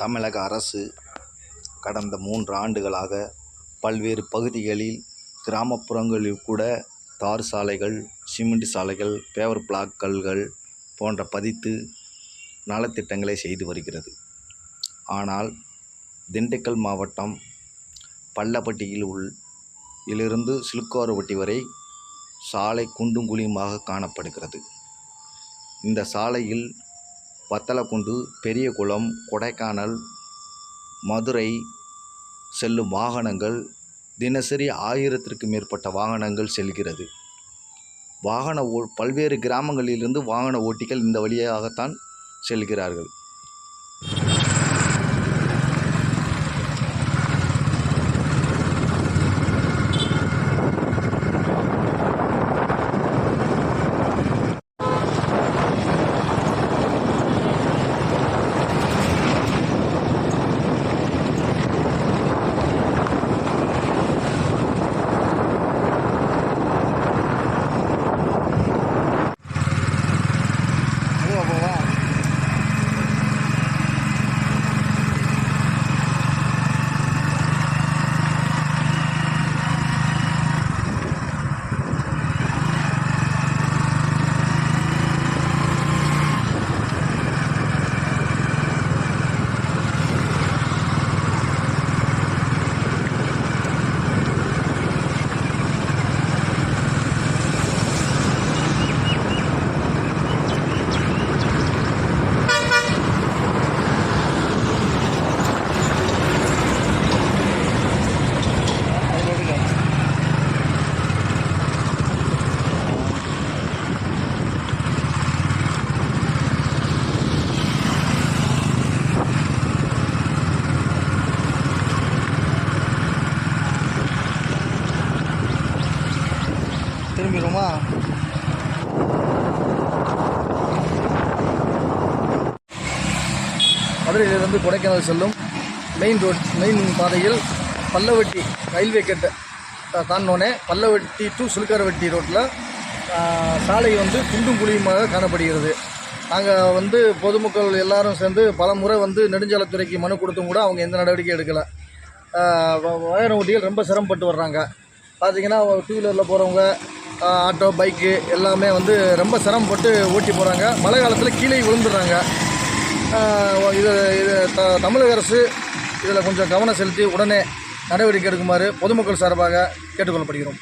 தமிழக அரசு கடந்த மூன்று ஆண்டுகளாக பல்வேறு பகுதிகளில் கிராமப்புறங்களில் கூட தார் சாலைகள் சிமெண்ட் சாலைகள் பேவர் பிளாக் கல்கள் போன்ற பதித்து நலத்திட்டங்களை செய்து வருகிறது. ஆனால் திண்டுக்கல் மாவட்டம் பள்ளப்பட்டியில் உள் இலிருந்து சிலுக்காறுபட்டி வரை சாலை குண்டும் குழியுமாக காணப்படுகிறது. இந்த சாலையில் வத்தலக்குண்டு பெரியகுளம் கொடைக்கானல் மதுரை செல்லும் வாகனங்கள் தினசரி ஆயிரத்திற்கு மேற்பட்ட வாகனங்கள் செல்கிறது. வாகன ஓ பல்வேறு கிராமங்களிலிருந்து வாகன ஓட்டிகள் இந்த வழியாகத்தான் செல்கிறார்கள். திரும்பிடுமா மதுரையிலிருந்து கொடைக்கானல் செல்லும் மெயின் ரோட் மெயின் பாதையில் பல்லவட்டி ரயில்வே கேட்டை தா- தாண்டினோடனே பல்லவட்டி டு சுல்காரவட்டி ரோட்டில் சாலை வந்து குண்டும் குழியுமாக காணப்படுகிறது. நாங்கள் வந்து பொதுமக்கள் எல்லாரும் சேர்ந்து பல முறை வந்து நெடுஞ்சாலைத்துறைக்கு மனு கொடுத்தும் கூட அவங்க எந்த நடவடிக்கையும் எடுக்கலை. வாகன ஓட்டிகள் ரொம்ப சிரமப்பட்டு வர்றாங்க. பார்த்தீங்கன்னா டூ வீலரில் போகிறவங்க ஆட்டோ பைக்கு எல்லாமே வந்து ரொம்ப சிரமப்பட்டு ஓட்டி போகிறாங்க மழை காலத்தில் கீழே விழுந்துடுறாங்க. இது இது த தமிழக அரசு இதில் கொஞ்சம் கவனம் செலுத்தி உடனே நடவடிக்கை எடுக்குமாறு பொதுமக்கள் சார்பாக கேட்டுக்கொள்ளப்படுகிறோம்.